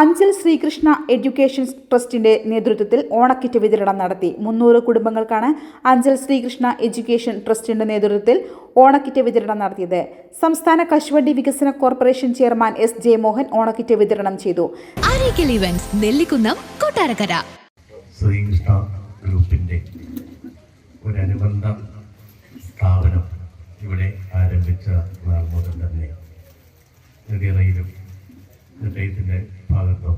Anchal Sreekrishna education ട്രസ്റ്റിന്റെ നേതൃത്വത്തിൽ ഓണക്കിറ്റ് വിതരണം നടത്തി. മുന്നൂറ് കുടുംബങ്ങൾക്കാണ് അഞ്ചൽ ശ്രീകൃഷ്ണ എഡ്യൂക്കേഷൻ ട്രസ്റ്റിന്റെ നേതൃത്വത്തിൽ ഓണക്കിറ്റ് വിതരണം നടത്തിയത്. സംസ്ഥാന കശുവണ്ടി വികസന corporation chairman S J Mohan ഓണക്കിറ്റ് വിതരണം ചെയ്തു. നെല്ലിക്കുന്നം കൊട്ടാരക്കര. ശ്രീകൃഷ്ണ ഒരു സ്ഥാപനം ഇവിടെ ആരംഭിച്ച നാൾ മുതൽ തന്നെ നെട്ടയത്തിന്റെ ഭാഗത്തും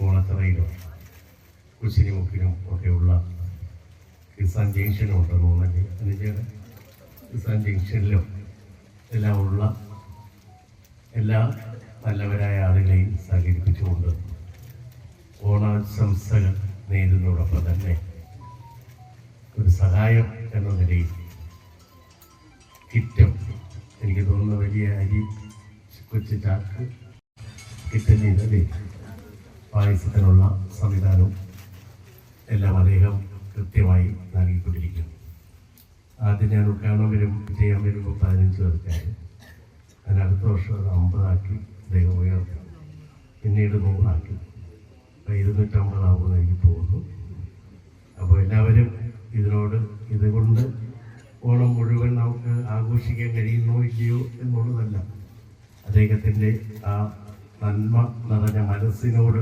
കുശിനി കുശിനിമുക്കിലും ഒക്കെയുള്ള കിസാൻ ജംഗ്ഷനും ഉണ്ടെന്ന് തോന്നുന്നു അനുജയുടെ കിസാൻ ജംഗ്ഷനിലും എല്ലാം ഉള്ള എല്ലാ നല്ലവരായ ആളുകളെയും സഹകരിപ്പിച്ചുകൊണ്ട് ഓണാശംസകൾ നേരുന്നതോടൊപ്പം തന്നെ ഒരു സഹായം എന്ന നിലയിൽ കിറ്റും എനിക്ക് തോന്നുന്ന വലിയ അരി കൊച്ചു ചാക്ക് കിറ്റിന് ഇതല്ലേ പായസത്തിനുള്ള സംവിധാനവും എല്ലാം അദ്ദേഹം കൃത്യമായി നൽകിക്കൊണ്ടിരിക്കുന്നു. ആദ്യം ഞാൻ ഉദ്ഘാടനം വരും ചെയ്യാൻ വരുമ്പോൾ പതിനഞ്ച് പേർക്കായി അതിന് അടുത്ത വർഷം അത് അമ്പതാക്കി അദ്ദേഹം ഉയർത്തി. പിന്നീട് നൂറാക്കി. അപ്പോൾ ഇരുന്നൂറ്റമ്പതാകുമെന്ന് എനിക്ക് തോന്നുന്നു. അപ്പോൾ എല്ലാവരും ഇതിനോട് ഇതുകൊണ്ട് ഓണം മുഴുവൻ നമുക്ക് ആഘോഷിക്കാൻ കഴിയുന്നോ ഇല്ലയോ എന്നുള്ളതല്ല. അദ്ദേഹത്തിന്റെ ആ നന്മ നിറഞ്ഞ മനസ്സിനോട്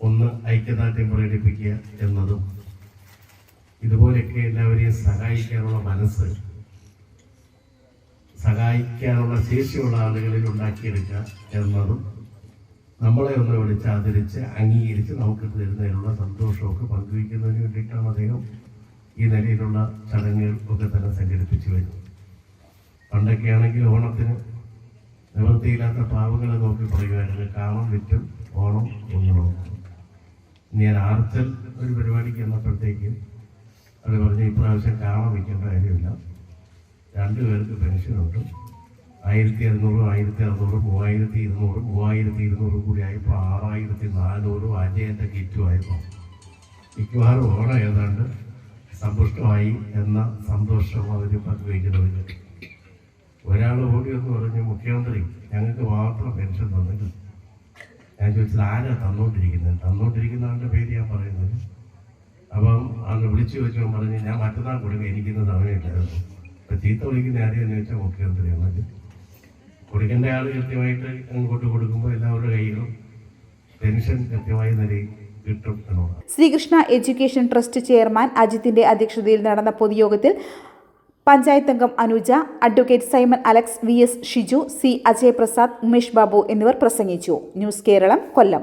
ഒന്ന് ഐക്യദാർഢ്യം പ്രകടിപ്പിക്കുക എന്നതും ഇതുപോലെയൊക്കെ എല്ലാവരെയും സഹായിക്കാനുള്ള മനസ്സ് സഹായിക്കാനുള്ള ശേഷിയുള്ള ആളുകളിൽ ഉണ്ടാക്കിയെടുക്കുക എന്നതും നമ്മളെ ഒന്ന് വിളിച്ച് ആദരിച്ച് അംഗീകരിച്ച് നമുക്ക് തരുന്നതിനുള്ള സന്തോഷമൊക്കെ പങ്കുവയ്ക്കുന്നതിന് വേണ്ടിയിട്ടാണ് അദ്ദേഹം ഈ നിലയിലുള്ള ചടങ്ങുകൾ ഒക്കെ തന്നെ സംഘടിപ്പിച്ചു വരുന്നത്. പണ്ടൊക്കെ ആണെങ്കിൽ ഓണത്തിന് നിവൃത്തിയില്ലാത്ത പാവങ്ങളെ നോക്കി പറയുമായിരുന്നു കാമം വിറ്റും ഓണം ഒന്നും ഞാൻ ആർച്ചൽ ഒരു പരിപാടിക്ക് ചെന്നപ്പോഴത്തേക്ക് അവർ പറഞ്ഞു ഇപ്രാവശ്യം കാമം വിൽക്കേണ്ട കാര്യമില്ല. രണ്ടു പേർക്ക് പെൻഷനുണ്ട് ആയിരത്തി അറുന്നൂറും ആയിരത്തി അറുന്നൂറും മൂവായിരത്തി ഇരുന്നൂറും മൂവായിരത്തി ഇരുന്നൂറും കൂടി ആയപ്പോൾ ആറായിരത്തി നാനൂറും അജയന്റെ കിറ്റും ആയപ്പോൾ. മിക്കവാറും ഓണം ഏതാണ്ട് സമ്പുഷ്ടമായി എന്ന സന്തോഷം അവർ പങ്കുവയ്ക്കുന്നത് ഒരാൾ ഓടിയെന്ന് പറഞ്ഞു മാത്രം പെൻഷൻ ഞാൻ ചോദിച്ചത് ആരാ തന്നോണ്ടിരിക്കുന്നത് തന്നുകൊണ്ടിരിക്കുന്ന ആളുടെ പേര് ഞാൻ പറയുന്നത്. അപ്പം അന്ന് വിളിച്ചു ചോദിച്ചവൻ പറഞ്ഞു ഞാൻ മറ്റന്നാൾ കൊടുക്കുക എനിക്കിന്ന് സമയമില്ലായിരുന്നു. അപ്പം ചീത്ത വിളിക്കുന്ന ആരെയെന്ന് ചോദിച്ചാൽ മുഖ്യമന്ത്രിയാണ് കൊടുക്കേണ്ട ആൾ കൃത്യമായിട്ട് അങ്ങോട്ട് കൊടുക്കുമ്പോൾ എല്ലാവരുടെ കയ്യിലും ടെൻഷൻ കൃത്യമായ നിലയിൽ ശ്രീകൃഷ്ണ എഡ്യൂക്കേഷൻ ട്രസ്റ്റ് ചെയർമാൻ അജിത്തിന്റെ അധ്യക്ഷതയിൽ നടന്ന പൊതുയോഗത്തിൽ പഞ്ചായത്ത് അംഗം Anuja advocate Simon Alex V S Shiju C Ajay Prasad Umesh Babu എന്നിവർ പ്രസംഗിച്ചു. ന്യൂസ് കേരളം കൊല്ലം.